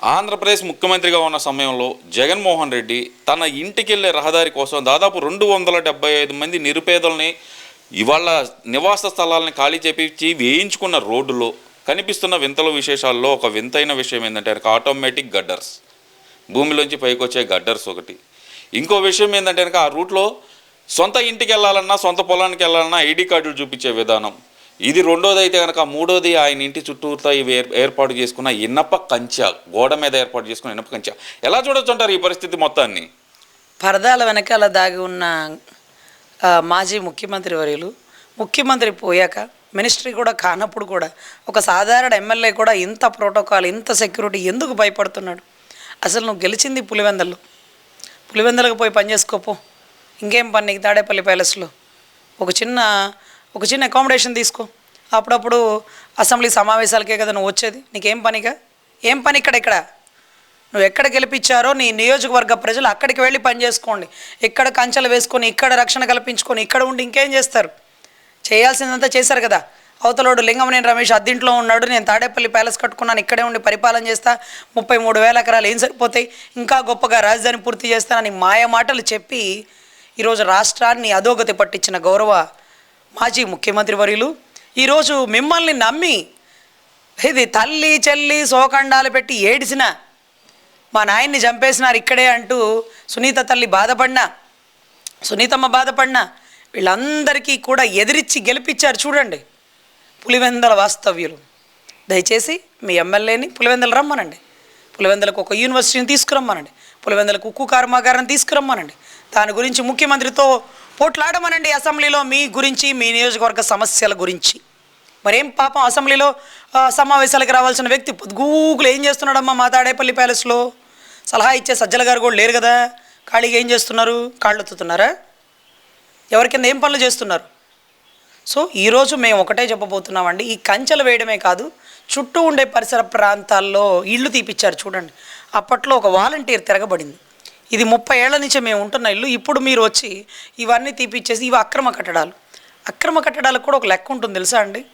ఆంధ్రప్రదేశ్ ముఖ్యమంత్రిగా ఉన్న సమయంలో జగన్మోహన్ రెడ్డి తన ఇంటికి వెళ్ళే రహదారి కోసం దాదాపు రెండు వందల డెబ్బై ఐదు మంది నిరుపేదల్ని ఇవాళ నివాస స్థలాలని ఖాళీ చేపించి వేయించుకున్న రోడ్డులో కనిపిస్తున్న వింతల విశేషాల్లో ఒక వింతైన విషయం ఏంటంటే కనుక ఆటోమేటిక్ గడ్డర్స్ భూమిలోంచి పైకి వచ్చే గడ్డర్స్ ఒకటి. ఇంకో విషయం ఏంటంటే కనుక ఆ రూట్లో సొంత ఇంటికి వెళ్ళాలన్నా సొంత పొలానికి వెళ్ళాలన్నా ఐడి కార్డులు చూపించే విధానం. ఇది రెండోది అయితే కనుక మూడోది ఆయన ఇంటి చుట్టూతో ఇవి ఏర్- ఏర్పాటు చేసుకున్న ఇనప కంచె గోడ మీద ఏర్పాటు చేసుకున్న ఇనప కంచె. ఎలా చూడొచ్చు అంటారు ఈ పరిస్థితి మొత్తాన్ని? పరదాల వెనకాల దాగి ఉన్న మాజీ ముఖ్యమంత్రి వర్యులు ముఖ్యమంత్రి పోయాక మినిస్ట్రీ కూడా కానప్పుడు కూడా ఒక సాధారణ ఎమ్మెల్యే కూడా ఇంత ప్రోటోకాల్ ఇంత సెక్యూరిటీ ఎందుకు భయపడుతున్నాడు? అసలు నువ్వు గెలిచింది పులివెందల్లో. పులివెందలకు పోయి పని చేసుకోపో ఇంకేం పని నీకు తాడేపల్లి ప్యాలెస్లో? ఒక చిన్న ఒక చిన్న అకామిడేషన్ తీసుకో. అప్పుడప్పుడు అసెంబ్లీ సమావేశాలకే కదా నువ్వు వచ్చేది. నీకేం పనిగా ఏం పని ఇక్కడ ఇక్కడ? నువ్వు ఎక్కడ గెలిపించారో నీ నియోజకవర్గ ప్రజలు అక్కడికి వెళ్ళి పని చేసుకోండి. ఇక్కడ కంచెలు వేసుకొని ఇక్కడ రక్షణ కల్పించుకొని ఇక్కడ ఉండి ఇంకేం చేస్తారు? చేయాల్సిందంతా చేశారు కదా. అవతలోడు లింగమనేని రమేష్ అద్దింట్లో ఉన్నాడు. నేను తాడేపల్లి ప్యాలెస్ కట్టుకున్నాను. ఇక్కడే ఉండి పరిపాలన చేస్తా. ముప్పై మూడు వేల ఎకరాలు ఏం సరిపోతాయి? ఇంకా గొప్పగా రాజధాని పూర్తి చేస్తానని మాయ మాటలు చెప్పి ఈరోజు రాష్ట్రాన్ని అధోగతి పట్టించిన గౌరవ మాజీ ముఖ్యమంత్రి వర్యులు ఈరోజు మిమ్మల్ని నమ్మి ఇది తల్లి చెల్లి సోకండాలు పెట్టి ఏడిసిన మా నాయన్ని చంపేసినారు ఇక్కడే అంటూ సునీత తల్లి బాధపడినా సునీతమ్మ బాధపడినా వీళ్ళందరికీ కూడా ఎదిరించి గెలిపించారు చూడండి పులివెందల వాస్తవ్యులు. దయచేసి మీ ఎమ్మెల్యేని పులివెందలు రమ్మనండి. పులివెందలకు ఒక యూనివర్సిటీని తీసుకురమ్మనండి. పులివెందలకు ఉక్కు కర్మాగారాన్ని తీసుకురమ్మనండి. దాని గురించి ముఖ్యమంత్రితో పోట్లాడమనండి అసెంబ్లీలో మీ గురించి మీ నియోజకవర్గ సమస్యల గురించి. మరేం పాపం అసెంబ్లీలో సమావేశాలకు రావాల్సిన వ్యక్తి పొద్దుగూకులు ఏం చేస్తున్నాడమ్మా మా తాడేపల్లి ప్యాలెస్లో? సలహా ఇచ్చే సజ్జల గారు కూడా లేరు కదా? ఖాళీగా ఏం చేస్తున్నారు? కాళ్ళు ఎత్తుతున్నారా? ఎవరి కింద ఏం పనులు చేస్తున్నారు? సో ఈరోజు మేము ఒకటే చెప్పబోతున్నామండి ఈ కంచెలు వేయడమే కాదు చుట్టూ ఉండే పరిసర ప్రాంతాల్లో ఇళ్ళు తీపిచ్చారు చూడండి. అప్పట్లో ఒక వాలంటీర్ తిరగబడింది. ఇది ముప్పై ఏళ్ళ నుంచి మేము ఉంటున్న ఇల్లు. ఇప్పుడు మీరు వచ్చి ఇవన్నీ తీపిచ్చేసి ఇవి అక్రమ కట్టడాలు. అక్రమ కట్టడాలకు కూడా ఒక లెక్క ఉంటుంది తెలుసా అండి?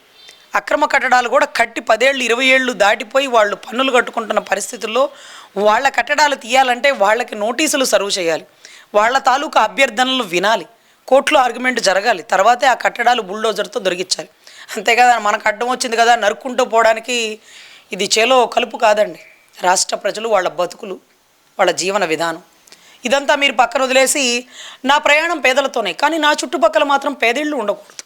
అక్రమ కట్టడాలు కూడా కట్టి పదేళ్ళు ఇరవై ఏళ్ళు దాటిపోయి వాళ్ళు పన్నులు కట్టుకుంటున్న పరిస్థితుల్లో వాళ్ళ కట్టడాలు తీయాలంటే వాళ్ళకి నోటీసులు సర్వ్ చేయాలి. వాళ్ళ తాలూకా అభ్యర్థనలు వినాలి. కోర్టులో ఆర్గ్యుమెంట్ జరగాలి. తర్వాతే ఆ కట్టడాలు బుల్డోజర్తో దొరికించాలి అంతేకాదా మనకు అడ్డం వచ్చింది కదా నరుక్కుంటూ పోవడానికి ఇది చేలో కలుపు కాదండి. రాష్ట్ర ప్రజలు వాళ్ళ బతుకులు వాళ్ళ జీవన విధానం. ఇదంతా మీరు పక్కన వదిలేసి నా ప్రయాణం పేదలతోనే కానీ నా చుట్టుపక్కల మాత్రం పేదళ్ళు ఉండకూడదు.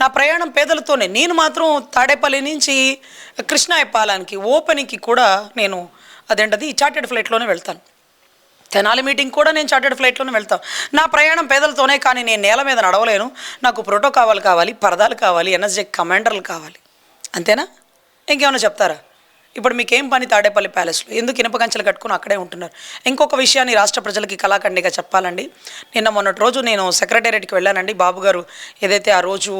నా ప్రయాణం పేదలతోనే నేను మాత్రం తాడేపల్లి నుంచి కృష్ణాయపాలానికి ఓపెనింగ్కి కూడా నేను అదేంటది చార్టెడ్ ఫ్లైట్లోనే వెళ్తాను. తెనాలి మీటింగ్ కూడా నేను చార్టెడ్ ఫ్లైట్లోనే వెళ్తాను. నా ప్రయాణం పేదలతోనే కానీ నేను నేల మీద నడవలేను. నాకు ప్రోటోకాల్ కావాలి పరదాలు కావాలి ఎన్ఎస్జే కమాండర్లు కావాలి. అంతేనా? ఇంకేమైనా చెప్తారా? ఇప్పుడు మీకేం పని తాడేపల్లి ప్యాలెస్లో? ఎందుకు ఇనుప కంచెలు కట్టుకుని అక్కడే ఉంటున్నారు? ఇంకొక విషయాన్ని రాష్ట్ర ప్రజలకి కళాఖండిగా చెప్పాలండి. నిన్న మొన్నటి రోజు నేను సెక్రటేరియట్కి వెళ్ళానండి. బాబు గారు ఏదైతే ఆ రోజు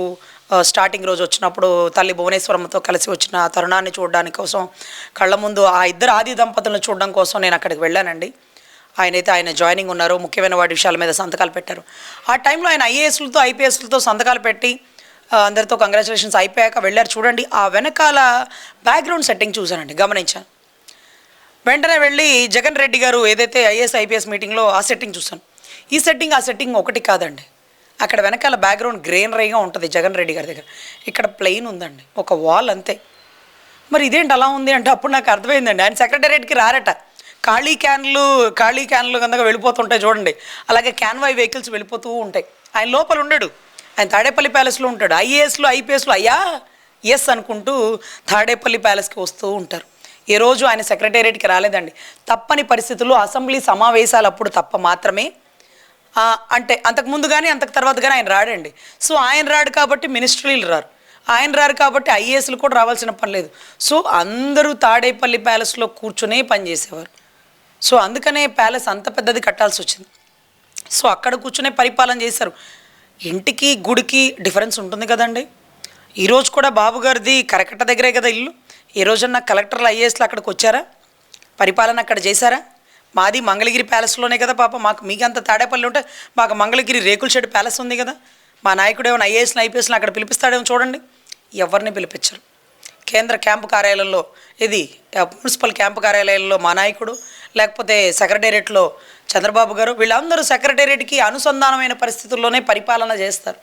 స్టార్టింగ్ రోజు వచ్చినప్పుడు తల్లి భువనేశ్వరమ్మతో కలిసి వచ్చిన ఆ తరుణాన్ని చూడడానికి కోసం కళ్ళ ముందు ఆ ఇద్దరు ఆది దంపతులను చూడడం కోసం నేను అక్కడికి వెళ్ళానండి. ఆయన అయితే ఆయన జాయినింగ్ ఉన్నారు. ముఖ్యమైన వాటి విషయాల మీద సంతకాలు పెట్టారు. ఆ టైంలో ఆయన ఐఏఎస్లతో ఐపీఎస్లతో సంతకాలు పెట్టి అందరితో కంగ్రాచులేషన్స్ అయిపోయాక వెళ్ళారు. చూడండి ఆ వెనకాల బ్యాక్గ్రౌండ్ సెట్టింగ్ చూశానండి గమనించాను వెంటనే వెళ్ళి జగన్ రెడ్డి గారు ఏదైతే ఐఏఎస్ ఐపీఎస్ మీటింగ్లో ఆ సెట్టింగ్ చూశాను. ఈ సెట్టింగ్ ఆ సెట్టింగ్ ఒకటి కాదండి. అక్కడ వెనకాల బ్యాక్గ్రౌండ్ గ్రీనరీగా ఉంటుంది జగన్ రెడ్డి గారి దగ్గర. ఇక్కడ ప్లెయిన్ ఉందండి ఒక వాల్ అంతే. మరి ఇదేంటి అలా ఉంది అంటే అప్పుడు నాకు అర్థమైందండి. ఆయన సెక్రటేరియట్కి రారట. ఖాళీ క్యాన్లు ఖాళీ క్యాన్లు కనుక వెళ్ళిపోతుంటాయి చూడండి. అలాగే క్యాన్వాయ్ వెహికల్స్ వెళ్ళిపోతూ ఉంటాయి. ఆయన లోపల ఉండడు. ఆయన తాడేపల్లి ప్యాలెస్లో ఉంటాడు. ఐఏఎస్లో ఐపీఎస్లో అయ్యా ఎస్ అనుకుంటూ తాడేపల్లి ప్యాలెస్కి వస్తూ ఉంటారు. ఏ రోజు ఆయన సెక్రటేరియట్కి రాలేదండి. తప్పని పరిస్థితుల్లో అసెంబ్లీ సమావేశాలు అప్పుడు తప్ప మాత్రమే. అంటే అంతకు ముందు కానీ అంతకు తర్వాత కానీ ఆయన రాడండి. సో ఆయన రాడు కాబట్టి మినిస్ట్రీలు రారు. ఆయన రారు కాబట్టి ఐఏఎస్లు కూడా రావాల్సిన పని లేదు. సో అందరూ తాడేపల్లి ప్యాలెస్లో కూర్చునే పనిచేసేవారు సో అందుకనే ప్యాలెస్ అంత పెద్దది కట్టాల్సి వచ్చింది. సో అక్కడ కూర్చునే పరిపాలన చేశారు. ఇంటికి గుడికి డిఫరెన్స్ ఉంటుంది కదండి. ఈరోజు కూడా బాబు గారిది కరకట్ట దగ్గరే కదా ఇల్లు. ఏ రోజన్నా కలెక్టర్లు ఐఏఎస్లు అక్కడికి వచ్చారా? పరిపాలన అక్కడ చేశారా? మాది మంగళగిరి ప్యాలెస్లోనే కదా పాప. మాకు మీకు అంత తాడేపల్లి ఉంటే మాకు మంగళగిరి రేకుల షెడ్ ప్యాలెస్ ఉంది కదా. మా నాయకుడు ఏమైనా ఐఏఎస్ని ఐపీఎస్ని అక్కడ పిలిపిస్తాడేమో చూడండి. ఎవరిని పిలిపించరు. కేంద్ర క్యాంపు కార్యాలయంలో ఇది మున్సిపల్ క్యాంపు కార్యాలయంలో మా నాయకుడు లేకపోతే సెక్రటేరియట్లో చంద్రబాబు గారు వీళ్ళందరూ సెక్రటేరియట్కి అనుసంధానమైన పరిస్థితుల్లోనే పరిపాలన చేస్తారు.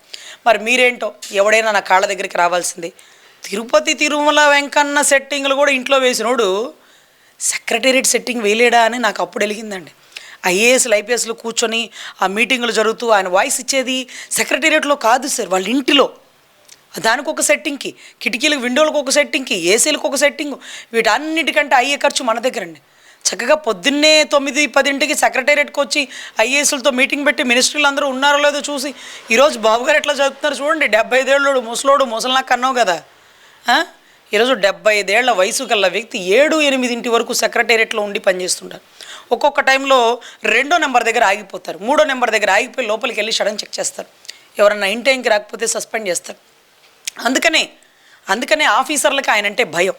మరి మీరేంటో ఎవడైనా నా కాళ్ళ దగ్గరికి రావాల్సింది. తిరుపతి తిరుమల వెంకన్న సెట్టింగ్లు కూడా ఇంట్లో వేసినోడు సెక్రటేరియట్ సెట్టింగ్ వేయలేడా అని నాకు అప్పుడు వెలిగిందండి ఐఏఎస్లు ఐపీఎస్లు కూర్చొని ఆ మీటింగులు జరుగుతూ ఆయన వాయిస్ ఇచ్చేది సెక్రటేరియట్లో కాదు సార్ వాళ్ళ ఇంటిలో. దానికి ఒక సెట్టింగ్కి కిటికీలకు విండోలకు ఒక సెట్టింగ్కి ఏసీలకు ఒక సెట్టింగ్ వీటన్నిటికంటే అయ్యే ఖర్చు మన దగ్గరండి. చక్కగా పొద్దున్నే తొమ్మిది పదింటికి సెక్రటేరియట్కి వచ్చి ఐఏఎస్లతో మీటింగ్ పెట్టి మినిస్టర్లు అందరూ ఉన్నారో లేదో చూసి ఈరోజు బాబు గారు ఎట్లా చదువుతున్నారు చూడండి డెబ్బై ఐదేళ్ళు ముసలోడు ముసలినాకు అన్నావు కదా. ఈరోజు డెబ్బై ఐదేళ్ళ వయసు గల వ్యక్తి ఏడు ఎనిమిదింటి వరకు సెక్రటేరియట్లో ఉండి పనిచేస్తుంటారు. ఒక్కొక్క టైంలో రెండో నెంబర్ దగ్గర ఆగిపోతారు. మూడో నెంబర్ దగ్గర ఆగిపోయి లోపలికి వెళ్ళి సడన్ చెక్ చేస్తారు. ఎవరన్నా ఇన్ టైంకి రాకపోతే సస్పెండ్ చేస్తారు. అందుకనే అందుకనే ఆఫీసర్లకు ఆయన అంటే భయం.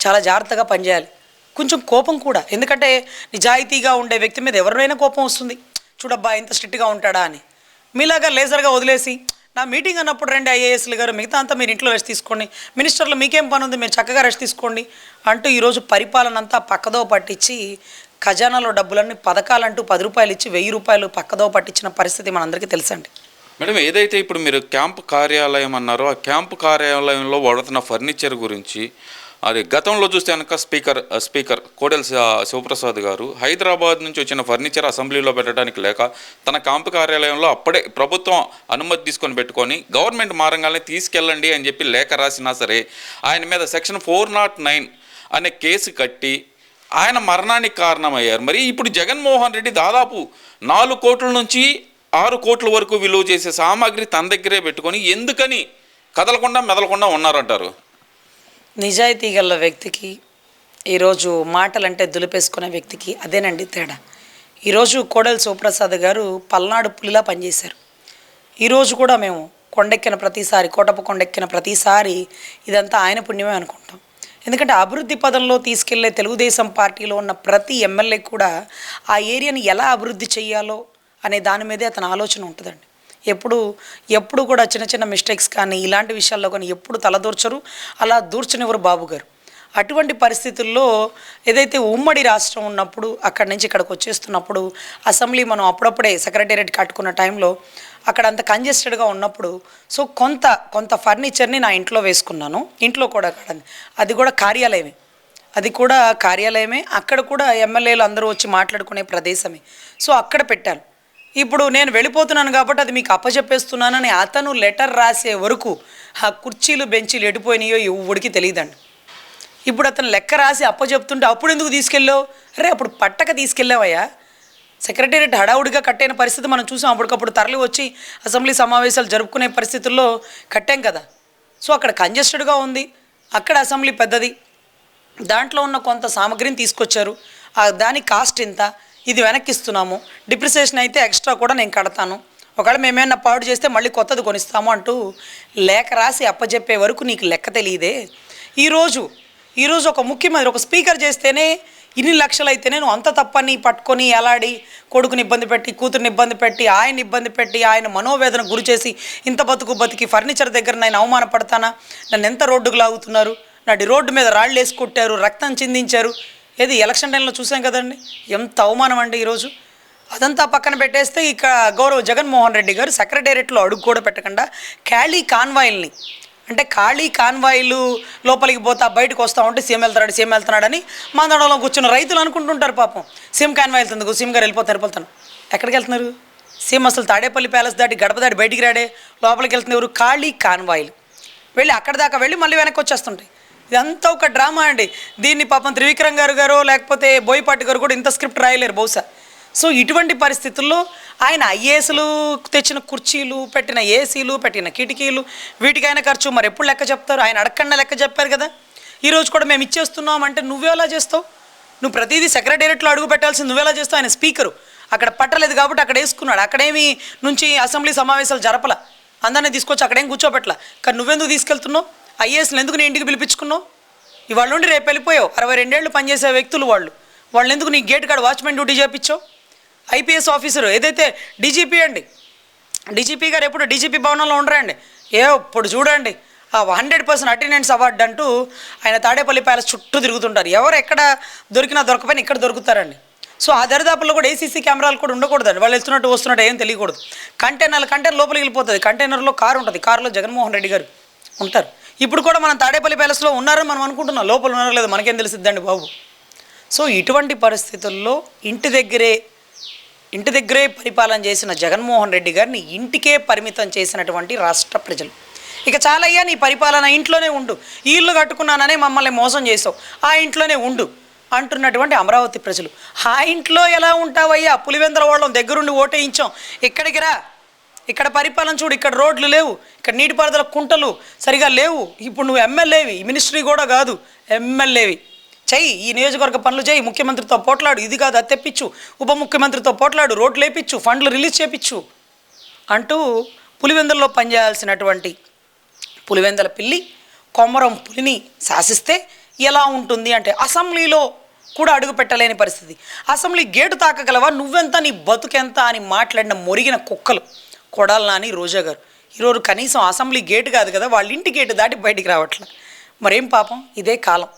చాలా జాగ్రత్తగా పనిచేయాలి. కొంచెం కోపం కూడా. ఎందుకంటే నిజాయితీగా ఉండే వ్యక్తి మీద ఎవరినైనా కోపం వస్తుంది. చూడబ్బా ఇంత స్ట్రిక్ట్గా ఉంటాడా అని. మీలాగా లేజర్గా వదిలేసి నా మీటింగ్ అన్నప్పుడు రెండు ఐఏఎస్లు గారు మిగతా అంతా మీరు ఇంట్లో రెస్ట్ తీసుకోండి. మినిస్టర్లు మీకేం పని ఉంది మీరు చక్కగా రెస్ట్ తీసుకోండి అంటూ ఈరోజు పరిపాలన అంతా పక్కదో పట్టించి ఖజానాలో డబ్బులన్నీ పథకాలంటూ పది రూపాయలు ఇచ్చి వెయ్యి రూపాయలు పక్కదో పట్టించిన పరిస్థితి మనందరికీ తెలుసండి. మేడం ఏదైతే ఇప్పుడు మీరు క్యాంప్ కార్యాలయం అన్నారో ఆ క్యాంప్ కార్యాలయంలో వాడుతున్న ఫర్నిచర్ గురించి అది గతంలో చూస్తే కనుక స్పీకర్ స్పీకర్ కోడెల శివప్రసాద్ గారు హైదరాబాద్ నుంచి వచ్చిన ఫర్నిచర్ అసెంబ్లీలో పెట్టడానికి లేక తన క్యాంప్ కార్యాలయంలో అప్పుడే ప్రభుత్వం అనుమతి తీసుకొని పెట్టుకొని గవర్నమెంట్ మారంగానే తీసుకెళ్ళండి అని చెప్పి లేఖ రాసినా సరే ఆయన మీద సెక్షన్ ఫోర్ నాట్ నైన్ అనే కేసు కట్టి ఆయన మరణానికి కారణమయ్యారు. మరి ఇప్పుడు జగన్మోహన్ రెడ్డి దాదాపు నాలుగు కోట్ల నుంచి ఆరు కోట్ల వరకు విలువ చేసే సామాగ్రి తన దగ్గరే పెట్టుకొని ఎందుకని కదలకుండా మెదలకుండా ఉన్నారంటారు? నిజాయితీ గల వ్యక్తికి ఈరోజు మాటలంటే దులిపేసుకునే వ్యక్తికి అదేనండి తేడా. ఈరోజు కోడెల సుప్రసాద్ గారు పల్నాడు పులిలా పనిచేశారు. ఈరోజు కూడా మేము కొండెక్కిన ప్రతిసారి కోటప్ప కొండెక్కిన ప్రతిసారి ఇదంతా ఆయన పుణ్యమే అనుకుంటాం. ఎందుకంటే అభివృద్ధి పదంలో తీసుకెళ్ళే తెలుగుదేశం పార్టీలో ఉన్న ప్రతి ఎమ్మెల్యే కూడా ఆ ఏరియాని ఎలా అభివృద్ధి చేయాలో అనే దాని మీదే అతని ఆలోచన ఉంటుందండి. ఎప్పుడు ఎప్పుడు కూడా చిన్న చిన్న మిస్టేక్స్ కానీ ఇలాంటి విషయాల్లో కానీ ఎప్పుడు తలదూర్చరు. అలా దూర్చనివ్వరు బాబు గారు. అటువంటి పరిస్థితుల్లో ఏదైతే ఉమ్మడి రాష్ట్రం ఉన్నప్పుడు అక్కడి నుంచి ఇక్కడికి వచ్చేస్తున్నప్పుడు అసెంబ్లీ మనం అప్పుడప్పుడే సెక్రటేరియట్ కట్టుకున్న టైంలో అక్కడ అంత కంజెస్టెడ్గా ఉన్నప్పుడు సో కొంత కొంత ఫర్నిచర్ని నా ఇంట్లో వేసుకున్నాను. ఇంట్లో కూడా కాదండి. అది కూడా కార్యాలయమే. అది కూడా కార్యాలయమే. అక్కడ కూడా ఎమ్మెల్యేలు అందరూ వచ్చి మాట్లాడుకునే ప్రదేశమే. సో అక్కడ పెట్టాను. ఇప్పుడు నేను వెళ్ళిపోతున్నాను కాబట్టి అది మీకు అప్పచెప్పేస్తున్నానని అతను లెటర్ రాసే వరకు ఆ కుర్చీలు బెంచీలు ఎడిపోయినాయో ఎవడికి తెలియదండి. ఇప్పుడు అతను లెక్క రాసి అప్పచెప్తుంటే అప్పుడు ఎందుకు తీసుకెళ్ళావు? అరే అప్పుడు పట్టక తీసుకెళ్ళావయ్యా. సెక్రటేరియట్ హడావుడిగా కట్టైన పరిస్థితి మనం చూసాం. అప్పటికప్పుడు తరలి వచ్చి అసెంబ్లీ సమావేశాలు జరుపుకునే పరిస్థితుల్లో కట్టాం కదా. సో అక్కడ కంజెస్టెడ్గా ఉంది. అక్కడ అసెంబ్లీ పెద్దది. దాంట్లో ఉన్న కొంత సామగ్రిని తీసుకొచ్చారు. ఆ దాని కాస్ట్ ఇంత ఇది వెనక్కిస్తున్నాము. డిప్రిసియేషన్ అయితే ఎక్స్ట్రా కూడా నేను కడతాను. ఒకవేళ మేమేమన్నా పాడు చేస్తే మళ్ళీ కొత్తది కొనిస్తాము అంటూ లేఖ రాసి అప్పచెప్పే వరకు నీకు లెక్క తెలియదే. ఈరోజు ఈరోజు ఒక ముఖ్యమంత్రి ఒక స్పీకర్ చేస్తేనే ఇన్ని లక్షలు అయితేనే నువ్వు అంత తప్పని పట్టుకొని ఎలాడి కొడుకుని ఇబ్బంది పెట్టి కూతురుని ఇబ్బంది పెట్టి ఆయన ఇబ్బంది పెట్టి ఆయన మనోవేదన గురి చేసి ఇంత బతుకు బతికి ఫర్నిచర్ దగ్గర నేను అవమానపడతానా? నన్ను ఎంత రోడ్డుకు లాగుతున్నారు? నాటి రోడ్డు మీద రాళ్ళు వేసి కొట్టారు రక్తం చిందించారు. ఏది ఎలక్షన్ టైంలో చూసాం కదండి? ఎంత అవమానం అండి ఈరోజు. అదంతా పక్కన పెట్టేస్తే ఇక గౌరవ్ జగన్మోహన్ రెడ్డి గారు సెక్రటేరియట్లో అడుగు కూడా పెట్టకుండా ఖాళీ కాన్వాయిల్ని అంటే ఖాళీ కాన్వాయిలు లోపలికి పోతా బయటకు వస్తూ ఉంటే సీఎం వెళ్తున్నాడు సీఎం వెళ్తున్నాడని మాందడంలో కూర్చున్న రైతులు అనుకుంటుంటారు పాపం. సీఎం కాన్వాయ్ వెళ్తుంది సీఎం గారు వెళ్ళిపోతారు వెళ్ళిపోతాను ఎక్కడికి వెళ్తున్నారు? సీఎం అసలు తాడేపల్లి ప్యాలెస్ దాటి గడప దాటి బయటికి రాడే లోపలికి వెళ్తుంది ఎవరు? ఖాళీ కాన్వాయిలు. వెళ్ళి అక్కడ దాకా వెళ్ళి మళ్ళీ వెనక్కి వచ్చేస్తుంటాయి. ఇదంతా ఒక డ్రామా అండి. దీన్ని పాపం త్రివిక్రమ్ గారు గారు లేకపోతే బోయపాటి గారు కూడా ఇంత స్క్రిప్ట్ రాయలేరు బహుశా. సో ఇటువంటి పరిస్థితుల్లో ఆయన ఐఏఎస్లు తెచ్చిన కుర్చీలు పెట్టిన ఏసీలు పెట్టిన కిటికీలు వీటికైనా ఖర్చు. మరి ఎప్పుడు లెక్క చెప్తారు? ఆయన అడగకుండా లెక్క చెప్పారు కదా. ఈరోజు కూడా మేము ఇచ్చేస్తున్నాం అంటే నువ్వెలా చేస్తావు? నువ్వు ప్రతిదీ సెక్రటేరియట్లో అడుగు పెట్టాల్సింది నువ్వేలా చేస్తావు? ఆయన స్పీకరు. అక్కడ పట్టలేదు కాబట్టి అక్కడ వేసుకున్నాడు. అక్కడేమి నుంచి అసెంబ్లీ సమావేశాలు జరపల? అందరినీ తీసుకొచ్చి అక్కడేం కూర్చోబెట్టల? కానీ నువ్వెందుకు తీసుకెళ్తున్నావు? ఐఏఎస్లు ఎందుకు నీ ఇంటికి పిలిపించుకున్నావు? ఇవాళ నుండి రేపు వెళ్ళిపోయావు. అరవై రెండేళ్ళు పనిచేసే వ్యక్తులు వాళ్ళు. వాళ్ళని ఎందుకు నీ గేట్ కాడ వాచ్మెన్ డ్యూటీ చేపించావు? ఐపీఎస్ ఆఫీసర్ ఏదైతే డీజీపీ అండి డీజీపీ గారు ఎప్పుడు డీజీపీ భవనంలో ఉండరండి. ఏ ఇప్పుడు చూడండి ఆ హండ్రెడ్ పర్సెంట్ అటెండెన్స్ అవార్డు అంటూ ఆయన తాడేపల్లి ప్యాలెస్ చుట్టూ తిరుగుతుంటారు. ఎవరు ఎక్కడ దొరికినా దొరకపోయినా ఇక్కడ దొరుకుతారండి. సో ఆ దరిదాపుల్లో కూడా ఏసీసీ కెమెరాలు కూడా ఉండకూడదు వాళ్ళు వెళ్తున్నట్టు వస్తున్నట్టు ఏం తెలియకూడదు. కంటైనర్ కంటైనర్ లోపలికి వెళ్ళిపోతుంది. కంటైనర్లో కారు ఉంటుంది. కారులో జగన్మోహన్ రెడ్డి గారు ఉంటారు. ఇప్పుడు కూడా మనం తాడేపల్లి ప్యాలెస్లో ఉన్నారని మనం అనుకుంటున్నాం. లోపల ఉన్నారో లేదో మనకేం తెలిసిద్దండి బాబు. సో ఇటువంటి పరిస్థితుల్లో ఇంటి దగ్గరే ఇంటి దగ్గరే పరిపాలన చేసిన జగన్మోహన్ రెడ్డి గారిని ఇంటికే పరిమితం చేసినటువంటి రాష్ట్ర ప్రజలు. ఇక చాలయ్యా నీ పరిపాలన ఇంట్లోనే ఉండు. ఈ ఇల్లు కట్టుకున్నాననే మమ్మల్ని మోసం చేసావు. ఆ ఇంట్లోనే ఉండు అంటున్నటువంటి అమరావతి ప్రజలు. ఆ ఇంట్లో ఎలా ఉంటావయ్యా? పులివెందల వాళ్ళం దగ్గరుండి ఓటేయించాం. ఇక్కడికి రా? ఇక్కడ పరిపాలన చూడు ఇక్కడ రోడ్లు లేవు ఇక్కడ నీటిపారుదల కుంటలు సరిగా లేవు. ఇప్పుడు నువ్వు ఎమ్మెల్యేవి మినిస్ట్రీ కూడా కాదు ఎమ్మెల్యేవి. చెయ్యి ఈ నియోజకవర్గ పనులు చేయి ముఖ్యమంత్రితో పోట్లాడు ఇది కాదు అది తెప్పించు. ఉప ముఖ్యమంత్రితో పోట్లాడు రోడ్లు వేపించు ఫండ్లు రిలీజ్ చేపించు అంటూ పులివెందుల్లో పనిచేయాల్సినటువంటి పులివెందల పిల్లి కొమరం పులిని శాసిస్తే ఎలా ఉంటుంది అంటే అసెంబ్లీలో కూడా అడుగు పెట్టలేని పరిస్థితి. అసెంబ్లీ గేటు తాకగలవా? నువ్వెంత నీ బతుకెంత అని మాట్లాడిన మొరిగిన కుక్కలు. కొడాల నాని రోజా గారు. ఈరోజు కనీసం అసెంబ్లీ గేటు కాదు కదా వాళ్ళ ఇంటి గేటు దాటి బయటికి రావట్లే. మరేం పాపం? ఇదే కాలం.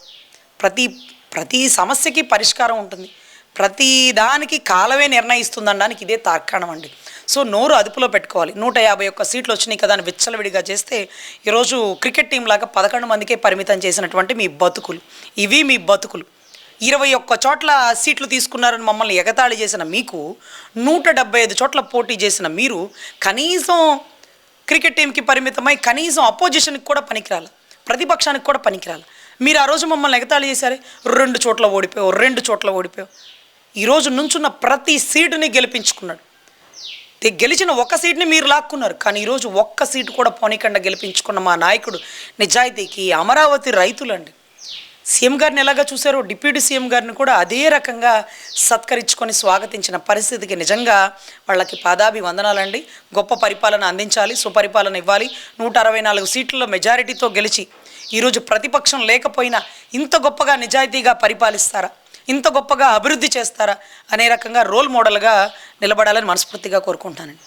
ప్రతి ప్రతి సమస్యకి పరిష్కారం ఉంటుంది. ప్రతి దానికి కాలమే నిర్ణయిస్తుందనడానికి ఇదే తార్కాణం అండి. సో నోరు అదుపులో పెట్టుకోవాలి. నూట యాభై ఒక్క సీట్లు వచ్చినాయి కదా అని విచ్చలవిడిగా చేస్తే ఈరోజు క్రికెట్ టీం లాగా పదకొండు మందికే పరిమితం చేసినటువంటి మీ బతుకులు. ఇవి మీ బతుకులు. ఇరవై ఒక్క చోట్ల సీట్లు తీసుకున్నారని మమ్మల్ని ఎగతాళి చేసిన మీకు నూట డెబ్బై ఐదు చోట్ల పోటీ చేసిన మీరు కనీసం క్రికెట్ టీంకి పరిమితమై కనీసం అపోజిషన్కి కూడా పనికిరాలి ప్రతిపక్షానికి కూడా పనికిరాలి. మీరు ఆ రోజు మమ్మల్ని ఎగతాళి చేశారే? రెండు చోట్ల ఓడిపోయావు రెండు చోట్ల ఓడిపోయావు. ఈరోజు నుంచున్న ప్రతి సీటుని గెలిపించుకున్నాడు. గెలిచిన ఒక్క సీట్ని మీరు లాక్కున్నారు కానీ ఈరోజు ఒక్క సీటు కూడా పోనీకండా గెలిపించుకున్న మా నాయకుడు నిజాయితీకి అమరావతి రైతులండి. సీఎం గారిని ఎలాగా చూశారో? డిప్యూటీ సీఎం గారిని కూడా అదే రకంగా సత్కరించుకొని స్వాగతించిన పరిస్థితికి నిజంగా వాళ్ళకి పాదాభి వందనాలండి గొప్ప పరిపాలన అందించాలి సుపరిపాలన ఇవ్వాలి. నూట అరవై నాలుగు సీట్లలో మెజారిటీతో గెలిచి ఈరోజు ప్రతిపక్షం లేకపోయినా ఇంత గొప్పగా నిజాయితీగా పరిపాలిస్తారా? ఇంత గొప్పగా అభివృద్ధి చేస్తారా? అనే రకంగా రోల్ మోడల్గా నిలబడాలని మనస్ఫూర్తిగా కోరుకుంటానండి.